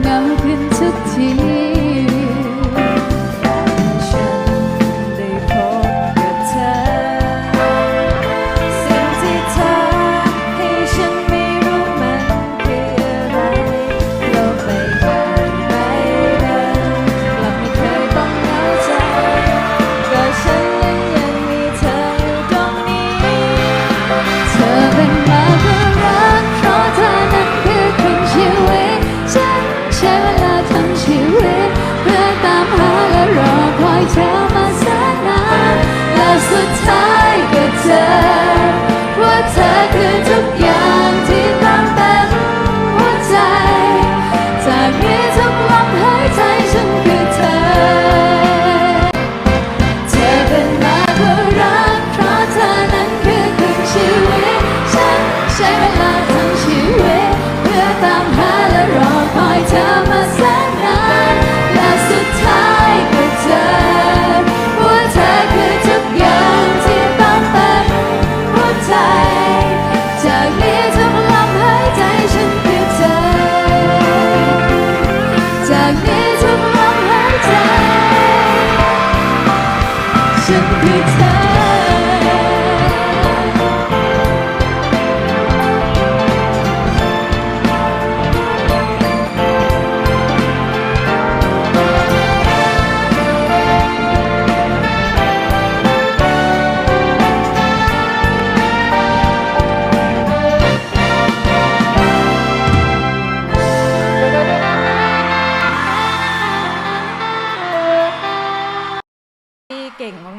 เหงา ฉันคื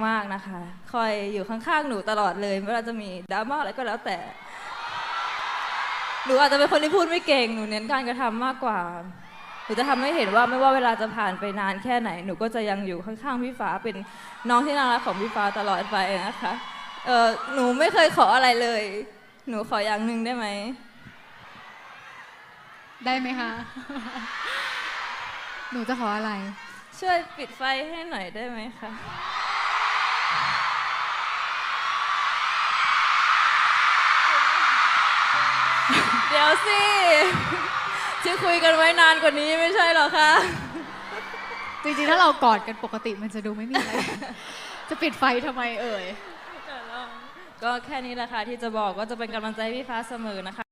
มากๆนะคะ คอยอยู่ข้างๆหนูตลอดเลยไม่ว่าจะมีดราม่าอะไรก็แล้วแต่ หนูอาจจะเป็นคนที่พูดไม่เก่ง หนูเน้นการกระทำมากกว่า หนูจะทำให้เห็นว่าไม่ว่าเวลาจะผ่านไปนานแค่ไหน หนูก็จะยังอยู่ข้างๆพี่ฟ้าเป็นน้องที่น่ารักของพี่ฟ้าตลอดไปนะคะ เออหนูไม่เคยขออะไรเลย หนูขออย่างหนึ่งได้ไหม ได้ไหมคะ หนูจะขออะไรช่วยปิดไฟให้หน่อยได้ไหมคะ เดี๋ยวสิ ที่คุยกันไว้นานกว่านี้ไม่ใช่เหรอคะ จริงๆ ถ้าเรากอดกันปกติมันจะดูไม่มีอะไร จะปิดไฟทำไมเอ่ย ก็แค่นี้แหละค่ะที่จะบอกก็จะเป็นกำลังใจให้พี่ฟ้าเสมอนะคะ